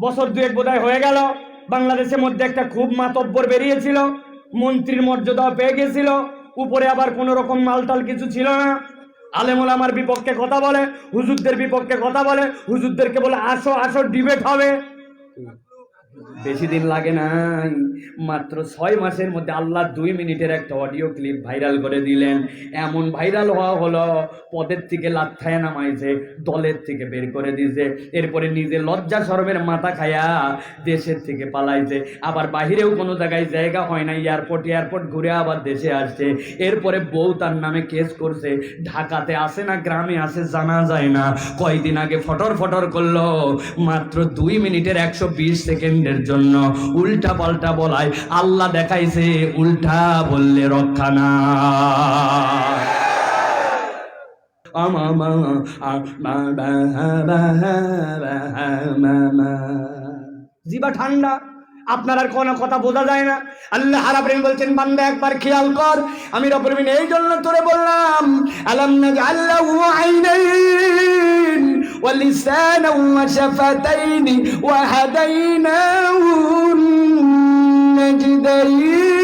বছর দুয়েক বোধহয় হয়ে গেল। বাংলাদেশের মধ্যে একটা খুব মাতব্বর বেরিয়েছিল। মন্ত্রীর মর্যাদাও পেয়ে গেছিল। উপরে আবার কোনো রকম মালটাল কিছু ছিল না। আলেমুল আমার বিপক্ষে কথা বলে, হুজুরদের বিপক্ষে কথা বলে, হুজুরদেরকে বলে, আসো আসো ডিবেট হবে। বেশি দিন লাগে নাই। মাত্র ছয় মাসের মধ্যে আল্লাহ দুই মিনিটের একটা অডিও ক্লিপ ভাইরাল করে দিলেন। এমন ভাইরাল হওয়া হলো, পদের থেকে লাথায় নামাইছে, দলের থেকে বের করে দিয়েছে এরপরে নিজে লজ্জা শরমের মাথা খায়া দেশের থেকে পালাইছে। আবার বাহিরেও কোনো জায়গায় জায়গা হয় না এয়ারপোর্ট এয়ারপোর্ট ঘুরে আবার দেশে আসছে। এরপরে বউ তার নামে কেস করছে। ঢাকাতে আসে না, গ্রামে আসে জানা যায় না। কয়দিন আগে ফটর ফটর করল, মাত্র দুই মিনিটের একশো বিশ সেকেন্ডের জন্য উল্টা পাল্টা বলায়, আল্লাহ দেখাইছে, উল্টা বললে রক্ষা না। জিবা ঠান্ডা, আপনার আর কোনো কথা বোঝা যায় না। আল্লাহ হারাবরিন বলছেন, বান্দা, একবার খেয়াল কর। আমি রবরবিন এই জন্য তোরে বললাম, আলাম আল্লাহ আইনাইন। শাফাতাইন ওয়া হাদাইনাহু নাজদাইন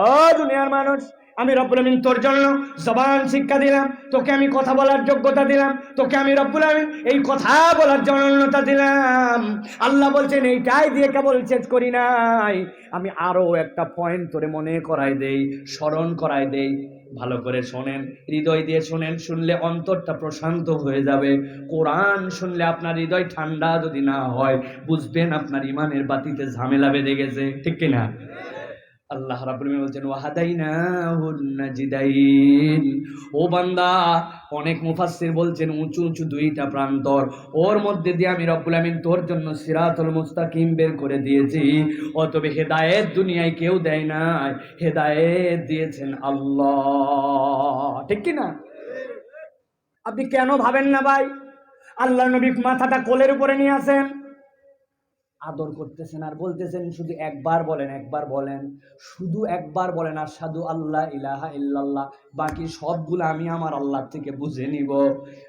ও দুনিয়ার মানুষ, আমি রব্বুল আমিন তোর জন্য জবান শিক্ষা দিলাম, তোকে আমি কথা বলার যোগ্যতা দিলাম, তোকে আমি রব্বুল আমিন এই কথা বলার জনতা দিলাম। আল্লাহ বলছেন, এইটাই দিয়ে কেবল শেষ করি নাই। আমি আরও একটা পয়েন্ট তোরে মনে করাই দেই, স্মরণ করাই দেই। ভালো করে শোনেন, হৃদয় দিয়ে শোনেন, শুনলে অন্তরটা প্রশান্ত হয়ে যাবে। কোরআন শুনলে আপনার হৃদয় ঠান্ডা যদি না হয়, বুঝবেন আপনার ইমানের বাতিতে ঝামেলা বেঁধে গেছে, ঠিক কিনা? আল্লাহ আলামিন বলছেন, ওয়াহাদাইনাহুন নাজিদাইন। ও বান্দা, অনেক মুফাসসির বলছেন, উঁচু উঁচু দুইটা প্রান্তর। ওর মধ্যে দিয়ে আমি রব্বুল আমিন তোর জন্য সিরাতুল মুস্তাকিম বের করে দিয়েছি। অতবে হেদায়েত দুনিয়ায় কেউ দেয় না হেদায়েত দিয়েছেন আল্লাহ। ঠিক কি না আপনি কেন ভাবেন না ভাই? আল্লাহ নবী মাথাটা কোলের উপরে নিয়ে আসেন। আদর করতেছেন আর বলতেছেন, শুধু একবার বলেন একবার বলেন। শুধু একবার বলেন আর সাধু আল্লাহ ইলাহা ইল্লাল্লাহ, বাকি সবগুলো আমি আমার আল্লাহ থেকে বুঝে নিব।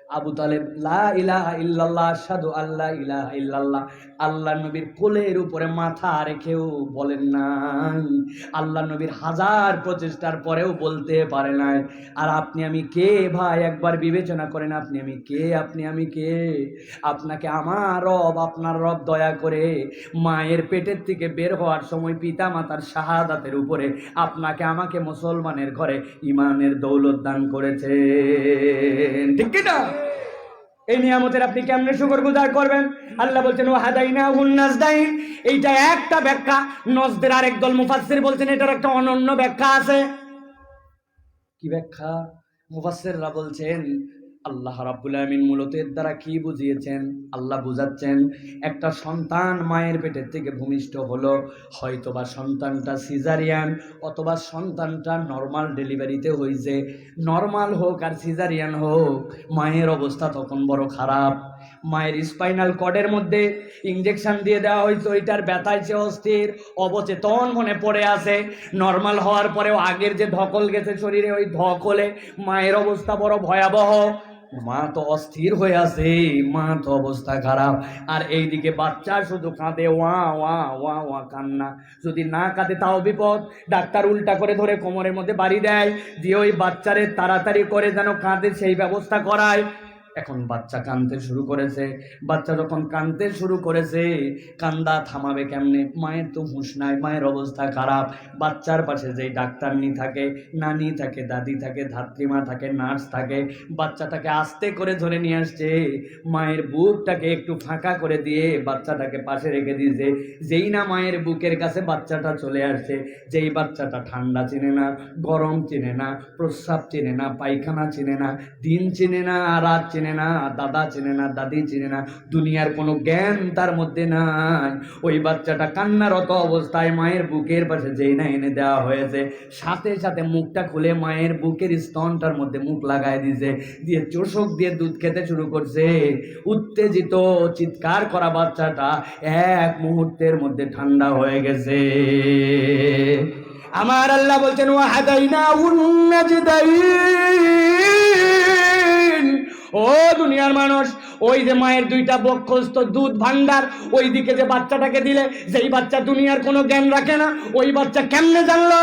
আবু তালেব, লা ইলাহা ইল্লাল্লাহ সাধু আল্লাহ ইলাহা ইল্লাল্লাহ। আল্লাহ নবীর কোলের উপরে মাথা রেখেও বলেন নাই। আল্লাহ নবীর হাজার প্রচেষ্টার পরেও বলতে পারে নাই। আর আপনি আমি কে ভাই? একবার বিবেচনা করেন, আপনি আমি কে? আপনি আমি কে? আপনাকে আমার রব, আপনার রব দয়া করে মায়ের পেটের থেকে বের হওয়ার সময় পিতা মাতার শাহাদাতের উপরে আপনাকে আমাকে মুসলমানের ঘরে ইমানের দৌলত দান করেছে ঠিক কি না? এই নিয়ামতের আপনি কেমনে শুকর গুজার করবেন? আল্লাহ বলছেন ও হাদাইনা উন্নাস দাইন এইটা একটা ব্যাখ্যা। নজদের আরেক দল মুফাসসির বলছেন, এটার একটা অনন্য ব্যাখ্যা আছে। কি ব্যাখ্যা? মুফাসসিররা বলছেন আল্লাহ রাব্বুল আমিন মূলত এর দ্বারা কি বুঝিয়েছেন? আল্লাহ বুঝাচ্ছেন, একটা সন্তান মায়ের পেটের থেকে ভূমিষ্ঠ হলো, হয়তোবা সন্তানটা সিজারিয়ান অথবা সন্তানটা নর্মাল ডেলিভারিতে হয়েছে নর্মাল হোক আর সিজারিয়ান হোক, মায়ের অবস্থা তখন বড় খারাপ। মায়ের স্পাইনাল কর্ডের মধ্যে ইঞ্জেকশন দিয়ে দেওয়া হয়েছে, ওইটার ব্যথায় সে অস্থির, অবচেতন মনে পড়ে আছে। নর্মাল হওয়ার পরেও আগের যে ধকল গেছে শরীরে, ওই ধকলে মায়ের অবস্থা বড় ভয়াবহ। মা তো অস্থির হয়ে আছে, মা তো অবস্থা খারাপ। আর এইদিকে বাচ্চা শুধু কাঁদে, ওয়া ওয়া ওয়া ওয়া, কান্না। যদি না কাঁদে তাও বিপদ। ডাক্তার উল্টা করে ধরে কোমরের মধ্যে বাড়ি দেয়, দিয়ে ওই বাচ্চারে তাড়াতাড়ি করে যেন কাঁদে সেই ব্যবস্থা করায়। এখন বাচ্চা কাঁদতে শুরু করেছে। বাচ্চা যখন কাঁদতে শুরু করেছে, কান্দা থামাবে কেমনে? মায়ের তো হুঁশ নাই, মায়ের অবস্থা খারাপ। বাচ্চার পাশে যেই ডাক্তারনি থাকে, নানি থাকে, দাদি থাকে, ধাত্রীমা থাকে, নার্স থাকে, বাচ্চাটাকে আস্তে করে ধরে নিয়ে আসছে। মায়ের বুকটাকে একটু ফাঁকা করে দিয়ে বাচ্চাটাকে পাশে রেখে দিয়েছে। যেই না মায়ের বুকের কাছে বাচ্চাটা চলে আসছে, যেই বাচ্চাটা ঠান্ডা চেনে না, গরম চেনে না, প্রস্রাব চেনে না, পায়খানা চেনে না, দিন চেনে না, রাত চেনে না, দাদা চেনে না, দাদি চেনে না, দুনিয়ার কোনো জ্ঞান তার মধ্যে নাই। ওই বাচ্চাটা কান্নারত অবস্থায় মায়ের বুকের পাশে যেই না এনে দেওয়া হয়েছে, সাথে সাথে মুখটা খুলে মায়ের বুকের স্তনটার মধ্যে মুখ লাগায় দিয়েছে, দিয়ে চোষক দিয়ে দুধ খেতে শুরু করছে। উত্তেজিত, চিৎকার করা বাচ্চাটা এক মুহূর্তের মধ্যে ঠান্ডা হয়ে গেছে। আমার আল্লাহ বলছেন ওয়াহাদাইনা উন্নাজদাইন ও দুনিয়ার মানুষ, ওই যে মায়ের দুইটা বক্ষস্থ দুধ ভান্ডার ওই দিকে যে বাচ্চাটাকে দিলে, যেই বাচ্চা দুনিয়ার কোনো জ্ঞান রাখে না, ওই বাচ্চা কেমনে জানলো?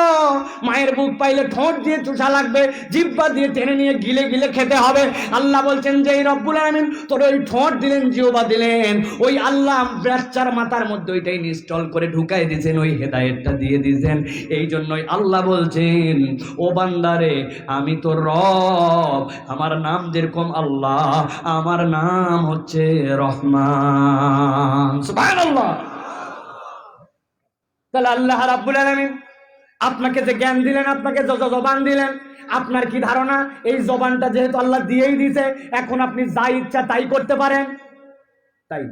মায়ের বুক পাইলে ঠোঁট দিয়ে চুষা লাগবে, জিব্বা দিয়ে টেনে নিয়ে গিলে গিলে খেতে হবে। আল্লাহ বলছেন যে, এই রব্বুল আলমিন, তোর ওই ঠোঁট দিলেন জিওবা দিলেন। ওই আল্লাহ বাচ্চার মাথার মধ্যে ওইটাই ইনস্টল করে ঢুকাই দিয়েছেন, ওই হেদায়েতটা দিয়ে দিয়েছেন। এই জন্যই আল্লাহ বলছেন, ও বান্দারে, আমি তোর রব, আমার নাম যেরকম আল্লাহ আমার নাম হচ্ছে রহমান। তাহলে আল্লাহ রাব্বুল আলামিন আপনাকে যে জ্ঞান দিলেন, আপনাকে জবান দিলেন, আপনার কি ধারণা? এই জবানটা যেহেতু আল্লাহ দিয়েই দিছে এখন আপনি যা ইচ্ছা তাই করতে পারেন। তাই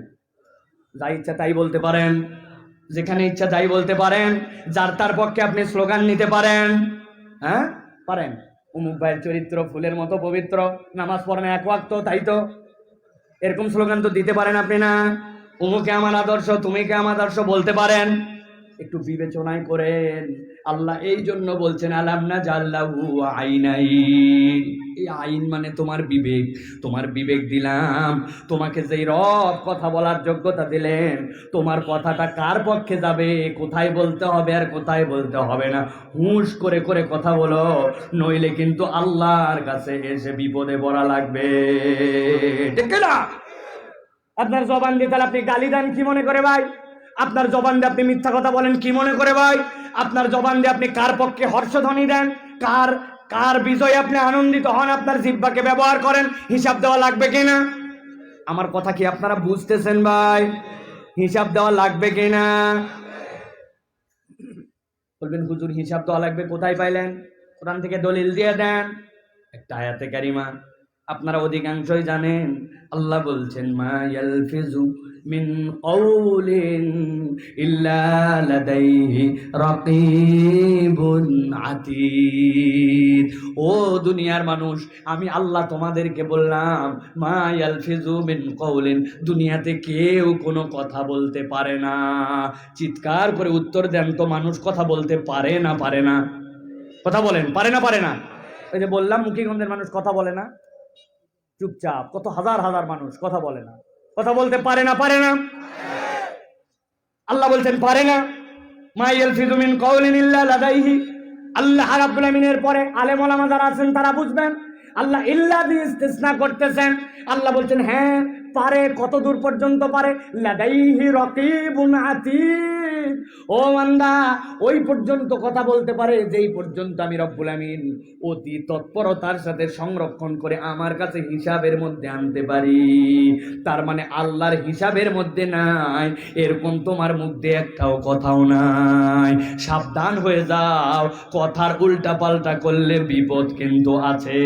যা ইচ্ছা তাই বলতে পারেন। যেখানে ইচ্ছা তাই বলতে পারেন, যার তার পক্ষে আপনি স্লোগান নিতে পারেন। হ্যাঁ? পারেন। উমুক ভাইয়ের চরিত্র, ফুলের মতো পবিত্র, নামাজ পড়েন এক ওয়াক্ত, তাই তো? এরকম স্লোগান তো দিতে পারেন আপনি না? উমুকে আমার আদর্শ তুমি কে আমার আদর্শ বলতে পারেন? একটু বিবেচনায় করেন। আল্লাহ এই জন্য বলছেন, আলাম না জাল্লাহু আইনাই এই আইন মানে তোমার বিবেক। তোমার বিবেক দিলাম। তোমাকে যেই রব কথা বলার যোগ্যতা দিলেন, তোমার কথাটা কার পক্ষে যাবে? কোথায় বলতে হবে আর কোথায় বলতে হবে না? হুঁশ করে করে কথা বলো, নইলে কিন্তু আল্লাহর কাছে এসে বিপদে পড়া লাগবে। না আপনার জবান দিয়ে তাহলে আপনি গালি দেন, কি মনে করে ভাই? আপনার জবান দিয়ে আপনি মিথ্যা কথা বলেন, কি মনে করে ভাই? আপনার জবান দিয়ে আপনি কার পক্ষে হর্ষধ্বনি দেন? কার কার বিজয়ে আপনি আনন্দিত হন, আপনার জিব্বাকে ব্যবহার করেন, হিসাব দেওয়া লাগবে কিনা? আমার কথা কি আপনারা বুঝতেছেন ভাই? হিসাব দেওয়া লাগবে কিনা? বলবেন, হুজুর, হিসাব দেওয়া লাগবে, কোথায় পাইলেন? কোরআন থেকে দলিল দিয়ে দেন। একটা আয়াতে কারিমা, আপনারা অধিকাংশই জানেন, আল্লাহ বলছেন, মা ইয়ালফিজু মিন কওলিন ইল্লা লাদাইহি রাকিবুন আতীদ। ও দুনিয়ার মানুষ, আমি আল্লাহ তোমাদেরকে বললাম, মা ইয়ালফিজু মিন কওলিন, দুনিয়াতে কেউ কোনো কথা বলতে পারে না। চিৎকার করে উত্তর দেন তো মানুষ, কথা বলতে পারে না পারে না। কথা বলেন, পারে না পারে না। ওই যে বললাম মুখিগঞ্জের মানুষ কথা বলে না। চুপচাপ, কত হাজার হাজার মানুষ কথা বলে না। কথা বলতে পারে না পারে না। আল্লাহ বলছেন, পারে না। মাইয়াল ফিজুমিন কওলিন ইল্লা লাদাইহি। আল্লাহ রাব্বুল আমিনের পরে আলেম ওলামা যারা আছেন তারা বুঝবেন, আল্লাহ ইল্লা দিয়ে ইস্তেসনা করতেছেন। আল্লাহ বলছেন হ্যাঁ পারে কত দূর পর্যন্ত পারে? লাদাইহি রকিবুন আতীদ ও মান্দা ওই পর্যন্ত কথা বলতে পারে, যেই পর্যন্ত আমি রব্বুল আমিন অতি তৎপরতার সাথে সংরক্ষণ করে আমার কাছে হিসাবের মধ্যে আনতে পারি। তার মানে আল্লাহর হিসাবের মধ্যে নাই, এরকম তোমার মধ্যে একটাও কথাও নাই। সাবধান হয়ে যাও, কথার উল্টা পাল্টা করলে বিপদ কিন্তু আছে।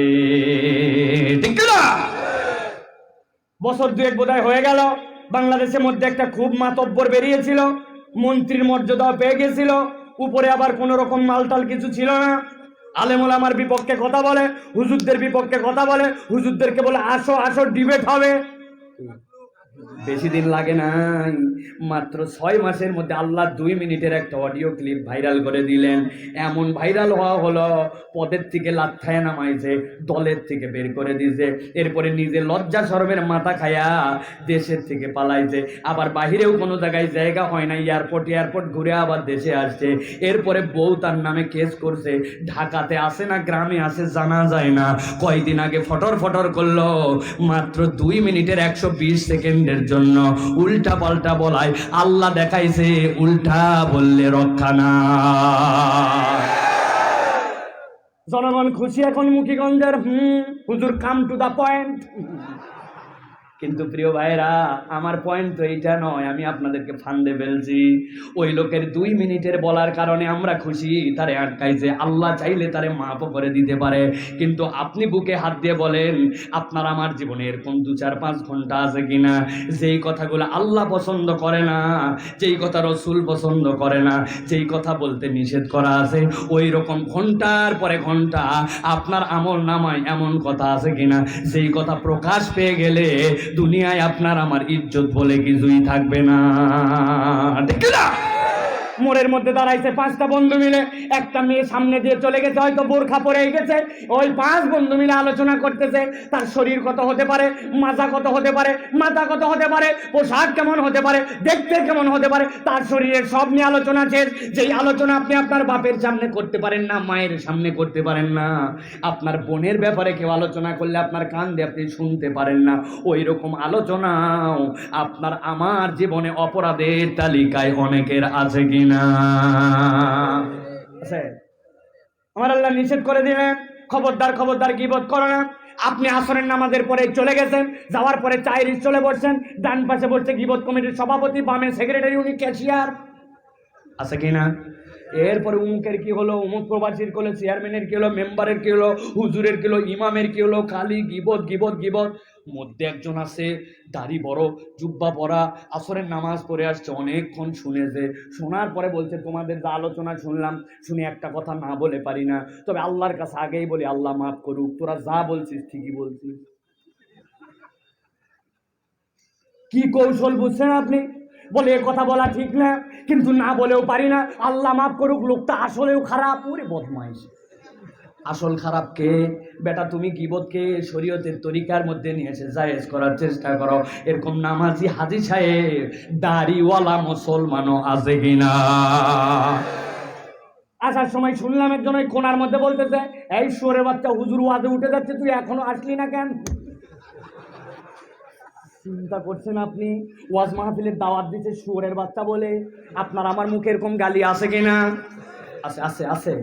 ঠিক না বছর দুয়েক বোধহয় হয়ে গেল। বাংলাদেশের মধ্যে একটা খুব মাতব্বর বেরিয়েছিল। মন্ত্রীর মর্যাদাও পেয়ে গেছিল। উপরে আবার কোনো রকম মালটাল কিছু ছিল না। আলেমুল আমার বিপক্ষে কথা বলে, হুজুরদের বিপক্ষে কথা বলে, হুজুরদেরকে বলে, আসো আসো ডিবেট হবে। বেশি দিন লাগে নাই। মাত্র ছয় মাসের মধ্যে আল্লাহ দুই মিনিটের একটা অডিও ক্লিপ ভাইরাল করে দিলেন। এমন ভাইরাল হওয়া হলো, পদের থেকে লাথায় নামাইছে, দলের থেকে বের করে দিয়েছে। এরপরে নিজে লজ্জা সরমের মাথা খায়া দেশের থেকে পালাইছে। আবার বাহিরেও কোনো জায়গায় জায়গা হয় না এয়ারপোর্ট এয়ারপোর্ট ঘুরে আবার দেশে আসছে। এরপরে বউ তার নামে কেস করছে। ঢাকাতে আসে না, গ্রামে আসে জানা যায় না। কয়দিন আগে ফটর ফটর করল, মাত্র দুই মিনিটের একশো বিশ সেকেন্ডের জন্য উল্টা পাল্টা বলায়, আল্লাহ দেখাইছে, উল্টা বললে রক্ষা না জনগণ খুশি এখন মুখিগঞ্জের হুম, হুজুর কাম টু দা পয়েন্ট কিন্তু প্রিয় ভাইরা আমার পয়েন্ট তো এইটা নয়, আমি আপনাদেরকে ফান্ডে ফেলছি। ওই লোকের দুই মিনিটের বলার কারণে আমরা খুশি, তারে আটকাইছে আল্লাহ চাইলে তারে মাপও করে দিতে পারে। কিন্তু আপনি বুকে হাত দিয়ে বলেন, আপনার আমার জীবনে এরকম দু চার পাঁচ ঘণ্টা আছে কিনা? যেই কথাগুলো আল্লাহ পছন্দ করে না, যেই কথা রসুল পছন্দ করে না, যেই কথা বলতে নিষেধ করা আছে, ওই রকম ঘণ্টার পরে ঘণ্টা আপনার আমল নামায় এমন কথা আছে কিনা? যেই কথা প্রকাশ পেয়ে গেলে দুনিয়ায় আপনার আমার ইজ্জত বলে কিছুই থাকবে না। ঠিক না মোড়ের মধ্যে দাঁড়াইছে পাঁচটা বন্ধু মিলে। একটা মেয়ে সামনে দিয়ে চলে গেছে, হয়তো বোরখা পরে গেছে। ওই পাঁচ বন্ধু মিলে আলোচনা করতেছে, তার শরীর কত হতে পারে, মাজা কত হতে পারে, মাথা কত হতে পারে, পোশাক কেমন হতে পারে, দেখতে কেমন হতে পারে, তার শরীরের সব নিয়ে আলোচনা শেষ। যেই আলোচনা আপনি আপনার বাপের সামনে করতে পারেন না, মায়ের সামনে করতে পারেন না। আপনার বোনের ব্যাপারে কেউ আলোচনা করলে আপনার কান দিয়ে আপনি শুনতে পারেন না। ওই রকম আলোচনাও আপনার আমার জীবনে অপরাধের তালিকায় অনেকের আছে কিনা। আছে আমার আল্লাহ নিষেধ করে দিলেন খবরদার খবরদার গিবত করো না। আপনি আসরের নামাজের পরে চলে গেছেন যাওয়ার পরে চায়ের চলে বসছেন ডান পাশে বসছে গিবত কমিটির সভাপতি বামে সেক্রেটারি উনি ক্যাশিয়ার আছে কিনা এরপরে উমুকের কি হলো? উমুক প্রবাসীর কি হলো চেয়ারম্যানের কি হলো? মেম্বারের কি হলো? হুজুরের কি হলো? ইমামের কি হলো? খালি গিবত গিবত গিবত। মধ্যে একজন আছে, দাড়ি বড়, জুব্বা পরা, আসরের নামাজ পড়ে আসছে, অনেকক্ষণ শুনেছে। শোনার পরে বলছে, তোমাদের যা আলোচনা শুনলাম, শুনে একটা কথা না বলে পারি না। তবে আল্লাহর কাছে আগেই বলি, আল্লাহ মাফ করুক। তোরা যা বলছিস, ঠিকই বলছিস। কি কৌশল বুঝছেন আপনি? বলে এ কথা বলা ঠিক না, কিন্তু না বলেও পারি না। আল্লাহ মাফ করুক, লোকটা আসলেও খারাপ। ওরে বদমাইশ। আসল খারাপ কে? বেটা, তুমি গিবতকে শরীয়তের তরিকার মধ্যে নিয়ে এসে জায়েজ করার চেষ্টা করো। এরকম নামাজি হাজি সাহেব, দাড়িওয়ালা মুসলমানও আছে কিনা আসার সময় শুনলাম একজন ওই কোনার মধ্যে বলতেছে, এই সোরে বাচ্চা হুজুর ওয়াজে উঠে যাচ্ছে, তুই এখনও আসলি না কেন? চিন্তা করছেন আপনি? ওয়াজ মাহফিলের দাওয়াত দিচ্ছে শুয়োরের বাচ্চা বলে। আপনার আমার মুখে এরকম গালি আছে কিনা? আছে আছে আছে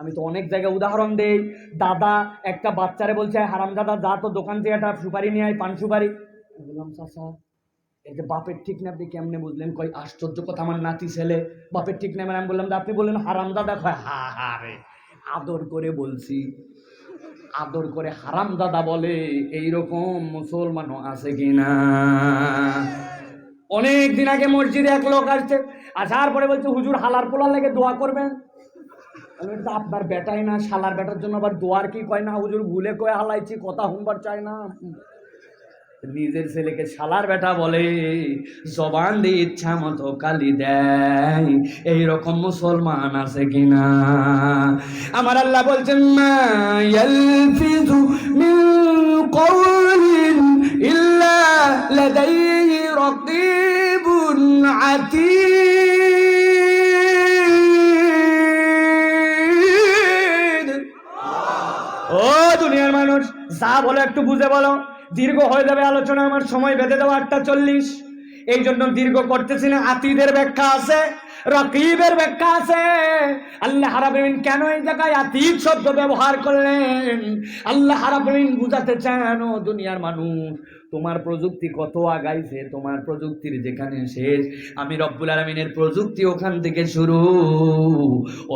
আমি তো অনেক জায়গায় উদাহরণ দেই। দাদা একটা বাচ্চারে বলছে, হারাম দাদা, যা তো দোকান থেকে একটা সুপারি নিয়ে আয়, পান সুপারি। বললাম এই যে বাপের ঠিক না আপনি কেমনে বুঝলেন? কই আশ্চর্য কথা, আমার নাতি ছেলে। বাপের ঠিক না আমি বললাম আপনি বললেন, হারাম দাদা, কয়, হা হা, রে, আদর করে বলছি। আদর করে হারাম দাদা বলে, এইরকম মুসলমানও আছে কিনা অনেক দিন আগে মসজিদে এক লোক আসছে, আসার পরে বলছে, হুজুর, হালার পোলার লেগে দোয়া করবেন? আপনার বেটাই না, শালার বেটার জন্য আবার দোয়ার কি কয় না? হুজুর, ভুলে কয়ে হালাইছি, কথা হুমবার চায় না। নিজের ছেলেকে শালার বেটা বলে, জবান দিয়ে ইচ্ছা মতো কালি দেয়। এইরকম মুসলমান আছে কিনা আমার আল্লাহ বলছেন আতীদ। ও দুনিয়ার মানুষ, যা বলো একটু বুঝে বলো। দীর্ঘ হয়ে যাবে আলোচনা, আমার সময় বেঁধে দেওয়া আটটা চল্লিশ। এই জন্য দীর্ঘ করতেছি না, আতিদের ব্যাখ্যা আছে, রকিবের ব্যাখ্যা আছে। আল্লাহ হারাবিন কেন এই জায়গায় আতিদ শব্দ ব্যবহার করলেন? আল্লাহ হারাবিন বুঝাতে চান দুনিয়ার মানুষ তোমার প্রযুক্তি কত আগাইছে, তোমার প্রযুক্তির যেখানে শেষ। আমি রব্বুল আলমিনের প্রযুক্তি ওখান থেকে শুরু।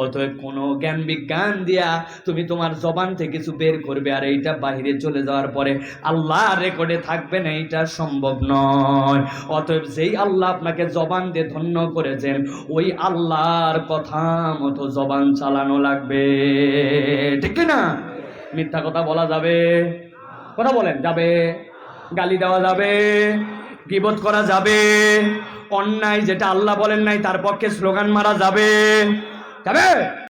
অতএব কোনো জ্ঞান বিজ্ঞান দিয়া তুমি তোমার জবান থেকে কিছু বের করবে আর এইটা বাইরে চলে যাওয়ার পরে আল্লাহ রেকর্ডে থাকবে না, এইটা সম্ভব নয়। অতএব যেই আল্লাহ আপনাকে জবান দিয়ে ধন্য করেছেন, ওই আল্লাহর কথা মতো জবান চালানো লাগবে। ঠিক না মিথ্যা কথা বলা যাবে? কথা বলেন, যাবে। গালি দেওয়া যাবে, গিবত করা যাবে, অন্যায় যেটা আল্লাহ বলেন নাই তার পক্ষে স্লোগান মারা যাবে। যাবে?